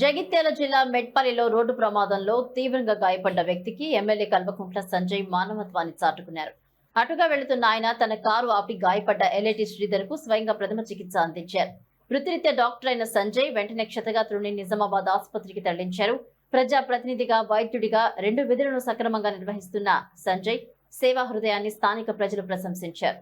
జగిత్యాల జిల్లా మెట్పల్లిలో రోడ్డు ప్రమాదంలో తీవ్రంగా గాయపడ్డ వ్యక్తికి ఎమ్మెల్యే కల్వకుంట్ల సంజయ్ మానవత్వాన్ని చాటుకున్నారు. అటుగా వెళుతున్న ఆయన తన కారు ఆపి గాయపడ్డ ఎల్ఐటి శ్రీధర్కు స్వయంగా ప్రథమ చికిత్స అందించారు. వృత్తిరీత్యా డాక్టర్ అయిన సంజయ్ వెంటనే క్షతగాత్రుని నిజామాబాద్ ఆసుపత్రికి తరలించారు. ప్రజా ప్రతినిధిగా వైద్యుడిగా రెండు విధులను సక్రమంగా నిర్వహిస్తున్న సంజయ్ సేవా హృదయాన్ని స్థానిక ప్రజలు ప్రశంసించారు.